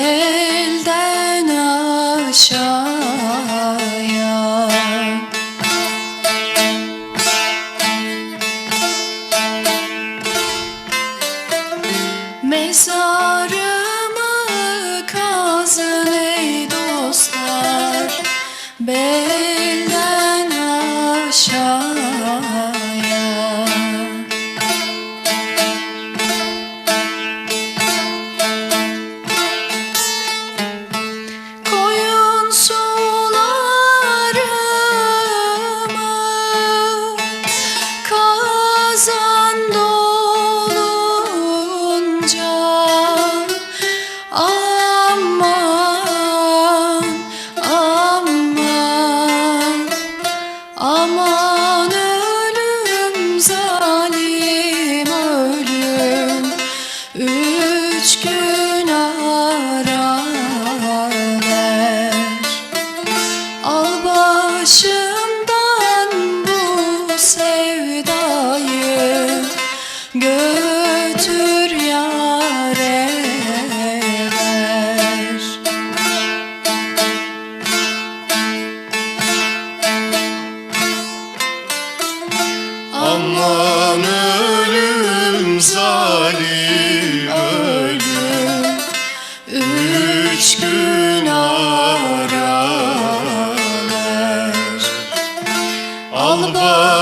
elden aşağı.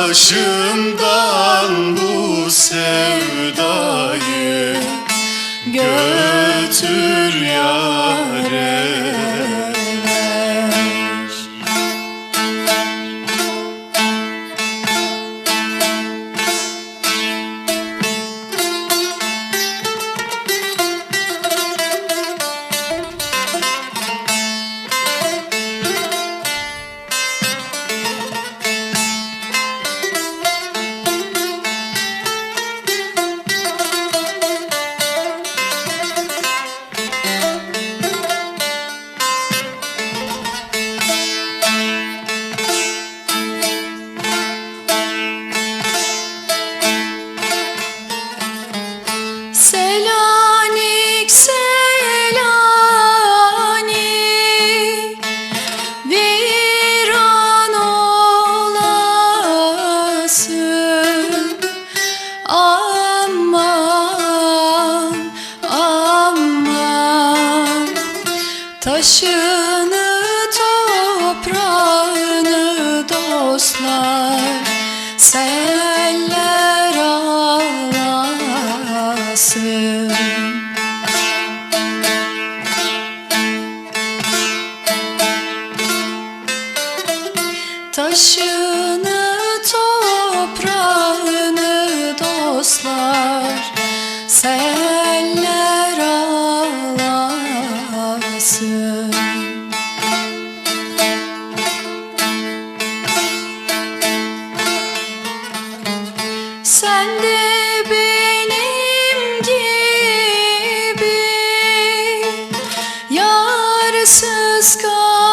başından bu sevdayı götür yâre. hoşum Sen de benim gibi Yarsız kal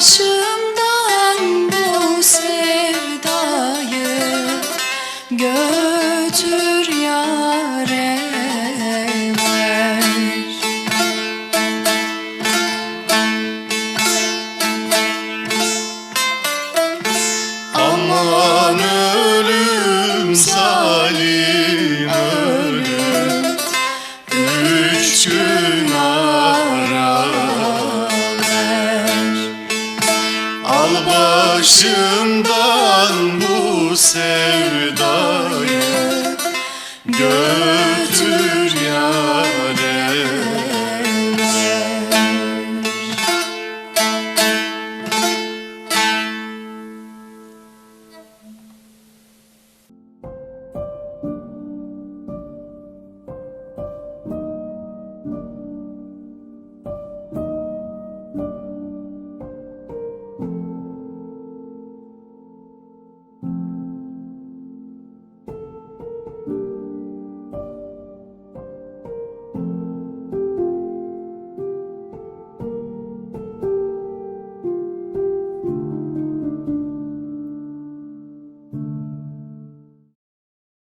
是。yaşından bu sevdayı götür ya.